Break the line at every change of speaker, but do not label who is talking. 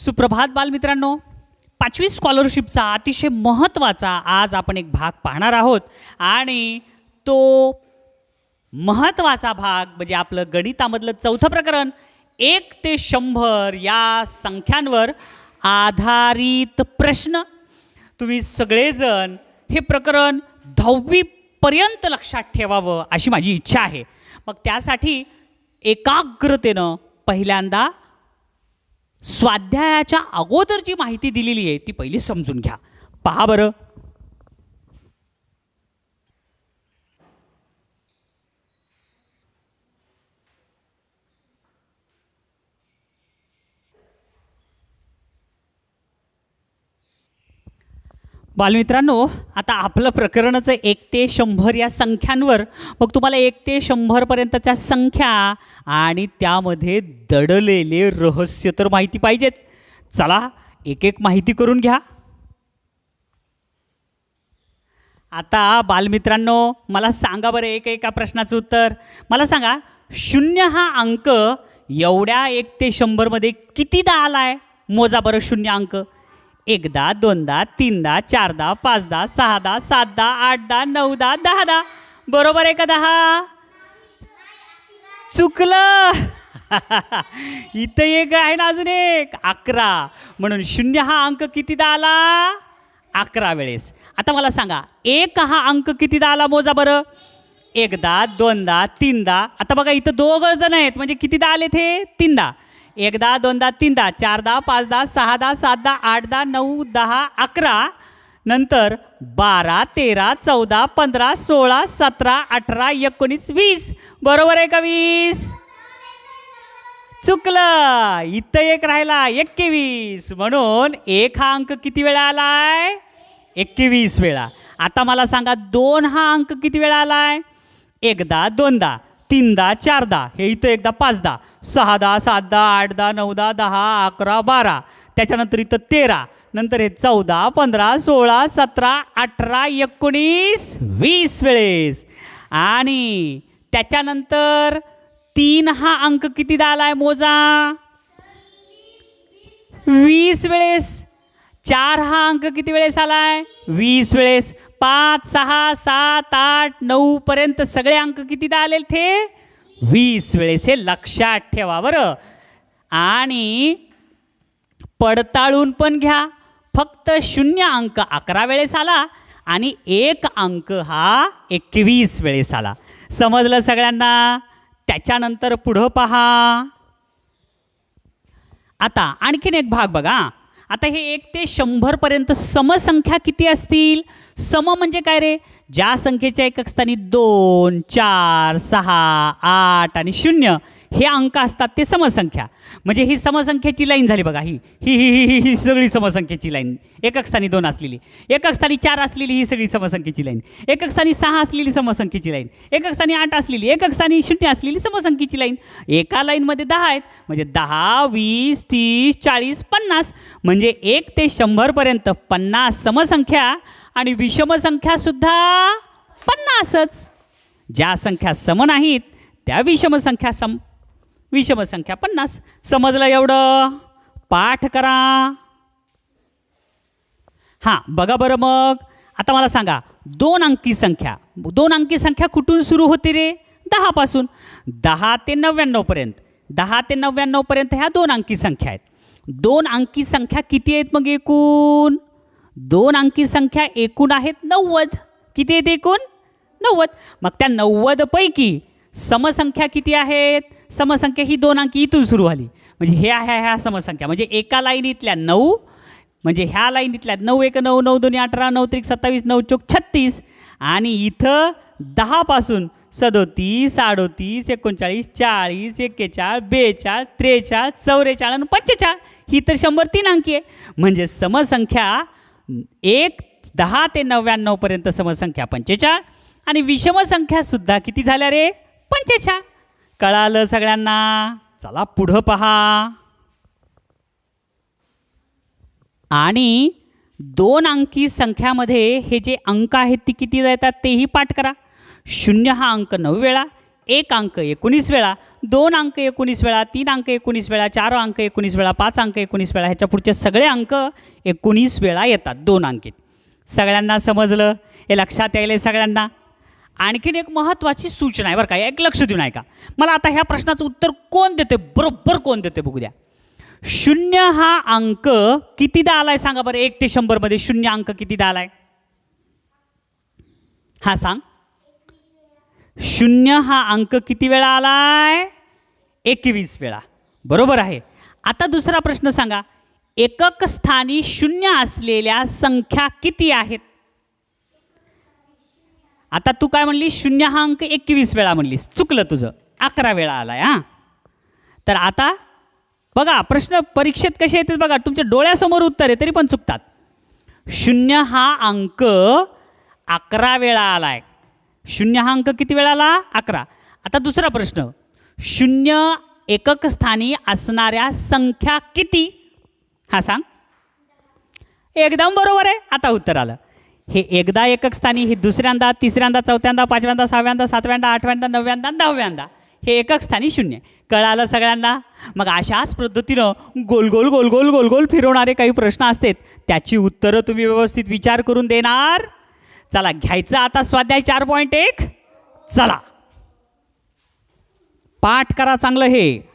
सुप्रभात बालमित्रांनो. पाचवी स्कॉलरशिपचा अतिशय महत्त्वाचा आज आपण एक भाग पाहणार आहोत. आणि तो महत्त्वाचा भाग म्हणजे आपलं गणितामधलं चौथं प्रकरण एक ते शंभर या संख्यांवर आधारित प्रश्न. तुम्ही सगळेजण हे प्रकरण दहावीपर्यंत लक्षात ठेवावं अशी माझी इच्छा आहे. मग त्यासाठी एकाग्रतेनं पहिल्यांदा स्वाध्यायाच्या अगोदर जी माहिती दिलेली आहे ती पहिली समजून घ्या. पहा बरं. बालमित्रांनो आता आपलं प्रकरणच एक ते शंभर या संख्यांवर. मग तुम्हाला एक ते शंभरपर्यंतच्या संख्या आणि त्यामध्ये दडलेले रहस्य तर माहिती पाहिजेत. चला एक एक माहिती करून घ्या. आता बालमित्रांनो मला सांगा बरं एक एका प्रश्नाचं उत्तर. मला सांगा शून्य हा अंक एवढ्या एक ते शंभरमध्ये कितीदा आला आहे मोजा बरं शून्य अंक. एकदा दोनदा तीनदा चारदा पाचदा सहादा सातदा आठदा नऊदा दहादा. बरोबर आहे का दहा? चुकलं. इथं एक आहे ना अजून एक. अकरा. म्हणून शून्य हा अंक कितीदा आला? अकरा वेळेस. आता मला सांगा एक हा अंक कितीदा आला मोजा बरं? एकदा दोनदा तीनदा. आता बघा इथं दोघं जण आहेत. म्हणजे कितीदा आले ते तीनदा. एकदा दोनदा तीनदा चारदा पाचदा सहादा सातदा आठदा नऊ दहा अकरा नंतर बारा तेरा चौदा पंधरा सोळा सतरा अठरा एकोणीस वीस. बरोबर आहे का वीस? चुकलं. इथं एक राहिला एकवीस. म्हणून एक हा अंक किती वेळा आलाय? एकवीस वेळा. आता मला सांगा दोन हा अंक किती वेळा आलाय? एकदा दोनदा. तीनदा चारदा हे इथं एकदा पाचदा सहादा सातदा आठदा नऊदा दहा अकरा बारा त्याच्यानंतर इथं तेरा नंतर हे चौदा पंधरा सोळा सतरा अठरा एकोणीस वीस वेळेस. आणि त्याच्यानंतर तीन हा अंक कितीदा आलाय मोजा? वीस वेळेस. चार हा अंक किती वेळेस आलाय? वीस वेळेस. पाच सहा सात आठ नऊ पर्यंत सगळे अंक कितीदा आलेले ते वीस वेळेस हे लक्षात ठेवा बरं. आणि पडताळून पण घ्या. फक्त शून्य अंक अकरा वेळेस आला आणि एक अंक हा एकवीस वेळेस आला. समजलं सगळ्यांना? त्याच्यानंतर पुढं पहा. आता आणखीन एक भाग बघा. आता हे एक ते शंभरपर्यंत समसंख्या किती असतील? सम म्हणजे काय रे? ज्या संख्येच्या एकक स्थानी दोन चार सहा आठ आणि शून्य. हे अंक असतात ते समसंख्या. म्हणजे ही समसंख्येची लाईन झाली बघा ही ही ही ही ही ही सगळी समसंख्येची लाईन एकक स्थानी दोन असलेली. एकक स्थानी चार असलेली ही सगळी समसंख्येची लाईन एकक स्थानी सहा असलेली समसंख्येची लाईन एकक स्थानी आठ असलेली. एकक स्थानी शून्य असलेली समसंख्येची लाईन एका लाईनमध्ये दहा आहेत. म्हणजे दहा वीस तीस चाळीस पन्नास. म्हणजे एक ते शंभरपर्यंत पन्नास समसंख्या आणि विषमसंख्यासुद्धा पन्नासच. ज्या संख्या सम नाहीत त्या विषमसंख्या सम. विषमसंख्या पन्नास. समजलं एवढं? पाठ करा. हां बघा बरं मग. आता मला सांगा दोन अंकी संख्या. दोन अंकी संख्या कुठून सुरू होते रे? दहापासून. दहा ते नव्याण्णवपर्यंत दहा ते नव्याण्णवपर्यंत ह्या दोन अंकी संख्या आहेत. दोन अंकी संख्या किती आहेत मग एकूण? दोन अंकी संख्या एकूण आहेत नव्वद. किती आहेत एकूण? नव्वद. मग त्या नव्वदपैकी समसंख्या किती आहेत? समसंख्या ही दोन अंकी इथून सुरू झाली. म्हणजे हे आहे ह्या समसंख्या. म्हणजे एका लाईनीतल्या नऊ म्हणजे ह्या लाईनीतल्या नऊ एक नऊ नऊ दोन्ही अठरा नऊ त्रिक सत्तावीस नऊ चोक छत्तीस. आणि इथं दहापासून सदोतीस अडोतीस एकोणचाळीस चाळीस एक्केचाळीस बेचाळीस त्रेचाळीस चौवेचाळीस आणि पंचेचाळीस ही तर शंभर तीन अंकी आहे. म्हणजे समसंख्या एक दहा ते नव्याण्णवपर्यंत समसंख्या पंचेचाळ आणि विषमसंख्यासुद्धा किती झाल्या रे? पंचेचाळ. कळालं सगळ्यांना? चला पुढं पहा. आणि दोन अंकी संख्यामध्ये हे जे अंक आहेत ती किती येतात तेही पाठ करा. शून्य हा अंक नऊ वेळा एक अंक एकोणीस वेळा दोन अंक एकोणीस वेळा तीन अंक एकोणीस वेळा चार अंक एकोणीस वेळा पाच अंक एकोणीस वेळा ह्याच्या पुढचे सगळे अंक एकोणीस वेळा येतात दोन अंकीत. सगळ्यांना समजलं? हे लक्षात यायलं सगळ्यांना? आणखीन एक महत्त्वाची सूचना आहे बरं का एक लक्ष देऊन ऐका. मला आता ह्या प्रश्नाचं उत्तर कोण देते? बरोबर कोण देते बघू द्या. शून्य हा अंक कितीदा आलाय सांगा बरं एक ते शंभरमध्ये शून्य अंक कितीदा आलाय? हा सांग. शून्य हा अंक किती वेळा आलाय? एकवीस वेळा. बरोबर आहे. आता दुसरा प्रश्न सांगा. एकक स्थानी शून्य असलेल्या संख्या किती आहेत? आता तू काय म्हणलीस? शून्य हा अंक एकवीस वेळा म्हणलीस. चुकलं तुझं. अकरा वेळा आलाय हां? तर आता बघा प्रश्न परीक्षेत कसे येतात बघा. तुमच्या डोळ्यासमोर उत्तर आहे तरी पण चुकतात. शून्य हा अंक अकरा वेळा आलाय. शून्य हा अंक किती वेळा आला? अकरा. आता दुसरा प्रश्न. शून्य एकक स्थानी असणाऱ्या संख्या किती? हा सांग. एकदम बरोबर आहे. आता उत्तर आलं. हे एकदा एकक स्थानी हे दुसऱ्यांदा तिसऱ्यांदा चौथ्यांदा पाचव्यांदा सहाव्यांदा सातव्यांदा आठव्यांदा नवव्यांदा दहाव्यांदा हे एकक स्थानी शून्य. कळालं सगळ्यांना? मग अशाच पद्धतीनं गोल गोल गोल गोल गोल गोल फिरवणारे काही प्रश्न असतात. त्याची उत्तरं तुम्ही व्यवस्थित विचार करून देणार. चला घ्यायचं आता स्वाध्याय चार पॉईंट एक. चला. पाठ करा चांगलं हे.